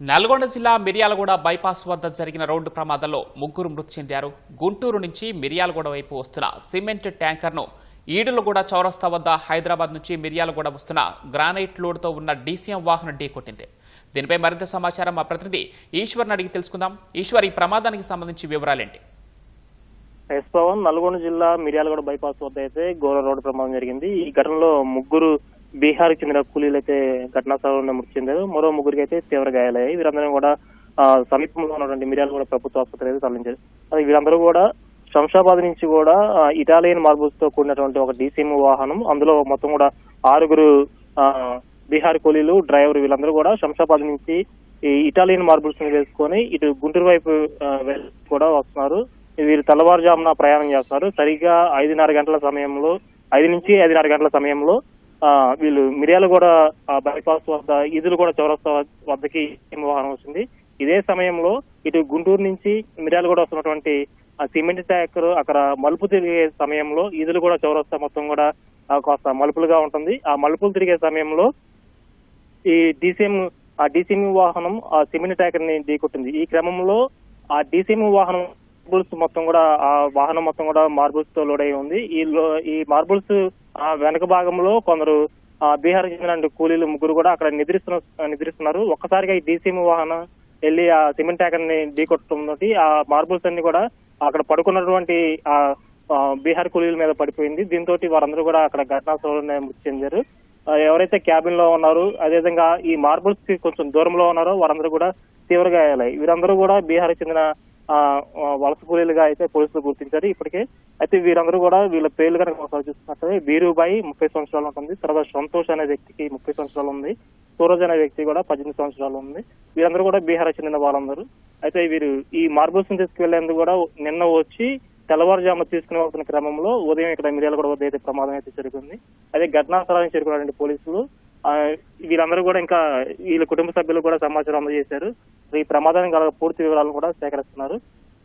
నల్గొండ జిల్లా మిర్యాలగూడ బైపాస్ వద్ద జరిగిన రోడ్డు ప్రమాదంలో ముగ్గురు మృతి చెందారు. గుంటూరు నుంచి మిర్యాలగూడ వైపు వస్తున్న సిమెంట్ ట్యాంకర్ను ఈడులగూడ చౌరస్తా వద్ద హైదరాబాద్ నుంచి మిర్యాలగూడ వస్తున్న గ్రానైట్ లోడ్తో ఉన్న డీసీఎం వాహనం ఢీకొట్టింది. దీనిపై మరింత సమాచారం మా ప్రతినిధి ఈశ్వర్ని అడిగి తెలుసుకుందాం. ఈశ్వర్ ఈ ప్రమాదానికి సంబంధించి వివరాలేంటి? ఎస్ పవన్ నల్గొండ జిల్లా మిర్యాలగూడ బైపాస్ వద్ద అయితే ఘోర రోడ్డు ప్రమాదం జరిగింది. ఈ ఘటనలో ముగ్గురు బీహార్కి చెందిన కూలీలు అయితే ఘటనా స్థలంలో మృతి చెందారు. మరో ముగ్గురికి అయితే తీవ్ర గాయాలయ్యాయి. వీరందరూ కూడా సమీపంలో ఉన్నటువంటి మిర్యాలగూడ ప్రభుత్వ ఆసుపత్రి అయితే తరలించారు. అది వీరందరూ కూడా శంషాబాద్ నుంచి కూడా ఇటాలియన్ మార్బుల్స్తో కూడినటువంటి ఒక డీసీఎం వాహనం అందులో మొత్తం కూడా ఆరుగురు బీహార్ కూలీలు డ్రైవర్ వీళ్ళందరూ కూడా శంషాబాద్ నుంచి ఈ ఇటాలియన్ మార్బుల్స్ని వేసుకొని ఇటు గుంటూరు వైపు కూడా వస్తున్నారు. వీరు తెల్లవారుజామున ప్రయాణం చేస్తారు. సరిగ్గా ఐదున్నర గంటల సమయంలో ఐదు నుంచి ఐదున్నర గంటల సమయంలో వీళ్ళు మిర్యాలగూడ కూడా బైపాస్ వద్ద ఈదులు కూడా చౌరస్తా వద్దకి వాహనం వచ్చింది ఇదే సమయంలో ఇటు గుంటూరు నుంచి మిర్యాలగూడ వస్తున్నటువంటి ఆ సిమెంట్ ట్యాంకర్ అక్కడ మలుపు తిరిగే సమయంలో ఈదులు కూడా చౌరస్తా మొత్తం కూడా కాస్త మలుపులుగా ఉంటుంది. ఆ మలుపులు తిరిగే సమయంలో ఈ డీసీఎం ఆ డీసీఎం వాహనం ఆ సిమెంట్ ట్యాంకర్ని ఢీకొట్టింది. ఈ క్రమంలో ఆ డీసీఎం వాహనం మార్బుల్స్ మొత్తం కూడా ఆ వాహనం మొత్తం కూడా మార్బుల్స్తో లోడ్ అయి ఉంది. ఈ ఈ మార్బుల్స్ ఆ వెనక భాగంలో కొందరు బీహార్ చెందిన కూలీలు ముగ్గురు కూడా అక్కడ నిద్రిస్తున్న నిద్రిస్తున్నారు. ఒక్కసారిగా ఈ డీసీఎం వాహనం వెళ్ళి ఆ సిమెంట్ ట్యాకర్ని ఢీకొట్టడంతో ఆ మార్బుల్స్ అన్ని కూడా అక్కడ పడుకున్నటువంటి ఆ బీహార్ కూలీల మీద పడిపోయింది. దీంతో వారందరూ కూడా అక్కడ ఘటనా స్థలంలోనే మృతి చెందారు ఎవరైతే క్యాబిన్లో ఉన్నారో అదేవిధంగా ఈ మార్బుల్స్కి కొంచెం దూరంలో ఉన్నారో వారందరూ కూడా తీవ్ర గాయాలయ్యాయి వీరందరూ కూడా బీహార్ చెందిన వలస కూలీలుగా అయితే పోలీసులు గుర్తించారు. ఇప్పటికే అయితే వీరందరూ కూడా వీళ్ళ పేర్లు కనుక ఒకసారి చూసుకున్నట్లయితే వీరుబాయి ముప్పై సంవత్సరాలు ఉంటుంది. తర్వాత సంతోష్ అనే వ్యక్తికి ముప్పై సంవత్సరాలు ఉంది. సూరజ్ అనే వ్యక్తి కూడా పద్దెనిమిది సంవత్సరాలు ఉంది. వీరందరూ కూడా బీహార్ చెందిన వాళ్ళందరూ. అయితే వీరు ఈ మార్బుల్స్ తీసుకువెళ్ళేందుకు కూడా నిన్న వచ్చి తెల్లవారుజామున తీసుకుని వెళ్తున్న క్రమంలో ఉదయం ఇక్కడ మిర్యాల కూడా వద్ద అయితే ప్రమాదం అయితే జరిగింది. అదే ఘటనా స్థలానికి చేరుకున్నటువంటి పోలీసులు. వీళ్ళందరూ కూడా ఇంకా వీళ్ళ కుటుంబ సభ్యులు కూడా సమాచారం అందజేశారు. ఈ ప్రమాదానికి గల పూర్తి వివరాలను కూడా సేకరిస్తున్నారు.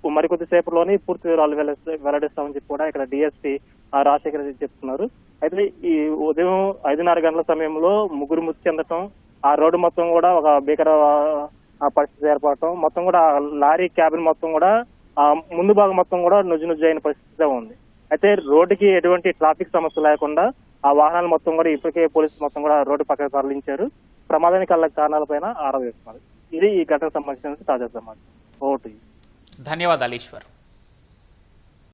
మరికొద్ది సేపట్లోనే పూర్తి వివరాలు వెల్లడిస్తామని చెప్పి కూడా ఇక్కడ డిఎస్పీ రాజశేఖర్ రెడ్డి చెప్తున్నారు. అయితే ఈ ఉదయం ఐదున్నర గంటల సమయంలో ముగ్గురు మృతి చెందటం ఆ రోడ్డు మొత్తం కూడా ఒక భీకర పరిస్థితి ఏర్పడటం మొత్తం కూడా లారీ క్యాబిన్ మొత్తం కూడా ఆ ముందు భాగం మొత్తం కూడా నుజ్జు నుజ్జు అయిన పరిస్థితిలో ఉంది. అయితే రోడ్డుకి ఎటువంటి ట్రాఫిక్ సమస్య లేకుండా ఆ వాహనాలు మొత్తం కూడా ఇప్పటికే పోలీసులు మొత్తం కూడా రోడ్డు పక్కన తరలించారు. ప్రమాదానికి కళ్ళ కారణాలపైన ఆరా వేస్తున్నారు. ఇది ఈ ఘటనకు సంబంధించిన తాజా సమాచారం. ఓటు ధన్యవాదాలు ఈశ్వర్.